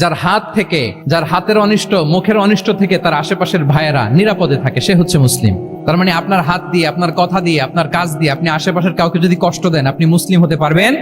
যার হাত থেকে, যার হাতের অনিষ্ট, মুখের অনিষ্ট থেকে তার আশেপাশের ভাইয়েরা নিরাপদে থাকে, সে হচ্ছে মুসলিম। তার মানে আপনার হাত দিয়ে, আপনার কথা দিয়ে, আপনার কাজ দিয়ে আপনি আশেপাশের কাউকে যদি কষ্ট দেন, আপনি মুসলিম হতে পারবেন?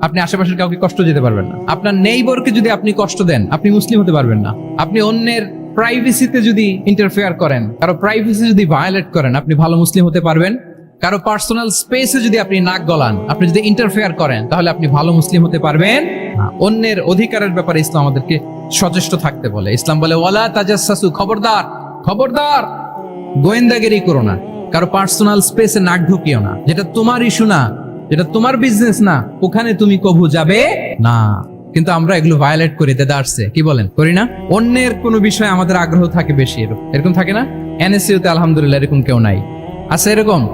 আপনি আশেপাশের কাউকে কষ্ট দিতে পারবেন না। আপনার নেইবরকে যদি আপনি কষ্ট দেন, আপনি মুসলিম হতে পারবেন না। আপনি অন্যের প্রাইভেসিতে যদি ইন্টারফেয়ার করেন, কারও প্রাইভেসি যদি ভায়োলেট করেন, আপনি ভালো মুসলিম হতে পারবেন। কারও পার্সোনাল স্পেসে যদি আপনি নাক গলান, আপনি যদি ইন্টারফেয়ার করেন, তাহলে আপনি ভালো মুসলিম হতে পারবেন। অন্যের অধিকারের ব্যাপারে ইসলাম আমাদেরকে সচেষ্ট থাকতে বলে। ইসলাম বলে, ওয়ালা তাজাসসু খবরদার খবরদার! গোয়েন্দাগিরি করো না। কারও পার্সোনাল স্পেসে নাক ঢুকিও না। যেটা তোমার ইস্যু না, যেটা তোমার বিজনেস না, ওখানে তুমি কবু যাবে না। কিন্তু আমরা এগুলো ভায়োলেট করি দেদারসে কি বলেন? করি না? অন্যের কোনো বিষয়ে আমাদের আগ্রহ থাকে বেশি, এরকম। থাকে না? এনএসইউ তে আলহামদুলিল্লাহ এরকম কেউ নাই। আছে এরকম?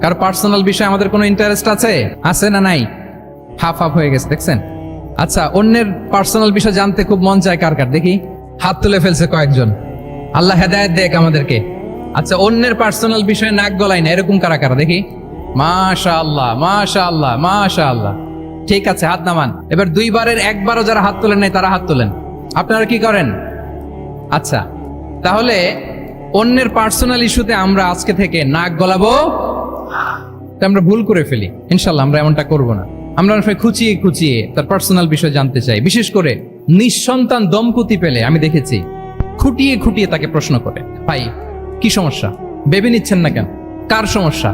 কার পার্সোনাল বিষয়ে আমাদের কোনো ইন্টারেস্ট আছে? আছে না নাই? হাফ হাফ হয়ে গেছে, দেখছেন? আচ্ছা অন্যের পার্সোনাল বিষয় জানতে খুব মন চায় কার কার? দেখি, হাত তুলে ফেলছে কয়েকজন। আল্লাহ হেদায়ত দেখ আমাদেরকে। আচ্ছা অন্যের পার্সোনাল বিষয়ে নাক গলায় না, এরকম কারা কারা? দেখি। মাশা আল্লাহ মাশা আল্লাহ মাশা আল্লাহ ঠিক আছে, হাত নামান। এবার দুইবারের একবারও যারা হাত তোলেন নাই, তারা হাত তোলেন। আপনারা কি করেন? আচ্ছা তাহলে অন্যের পার্সোনাল ইস্যুতে আমরা আজকে থেকে নাক গলাবো। আমরা ভুল করে ফেলি। ইনশাল্লাহ আমরা এমনটা করব না। আমরা অনেক সময় খুঁচিয়ে খুঁচিয়ে তার পার্সোনাল বিষয় জানতে চাই। বিশেষ করে নিঃসন্তান দম্পতি পেলে আমি দেখেছি, খুঁটিয়ে খুঁটিয়ে তাকে প্রশ্ন করে, ভাই, কি সমস্যা? ভেবে নিচ্ছেন না কেন? কার সমস্যা?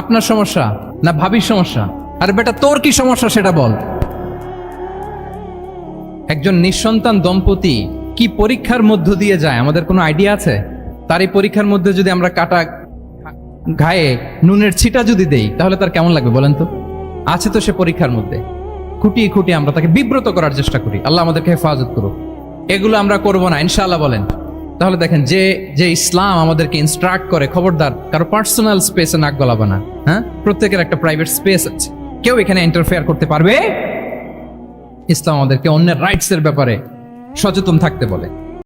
আপনার সমস্যা না ভাবির সমস্যা? আর বেটা, তোর কি সমস্যা সেটা বল। একজন নিঃসন্তান দম্পতি কি পরীক্ষার মধ্য দিয়ে যায়? আমাদের কোনো আইডিয়া আছে? তার এই পরীক্ষার মধ্যে যদি আমরা কাটা ঘায়ে নুনের ছিটা যদি দেই, তাহলে তার কেমন লাগবে বলেন তো? আছে তো সে পরীক্ষার মধ্যে। খুঁটিয়ে খুঁটিয়ে আমরা তাকে বিব্রত করার চেষ্টা করি। আল্লাহ আমাদেরকে হেফাজত করুক। এগুলো আমরা করব না, ইনশাআল্লাহ বলেন। তাহলে দেখেন, যে যে ইসলাম আমাদেরকে ইনস্ট্রাক্ট করে, খবরদার, কারও পার্সোনাল স্পেসে নাক গলাবে না হ্যাঁ? প্রত্যেকের একটা প্রাইভেট স্পেস আছে। কেউ এখানে ইন্টারফেয়ার করতে পারবে? ইসলাম আমাদেরকে অন্যের রাইটস এর ব্যাপারে সচেতন থাকতে বলে।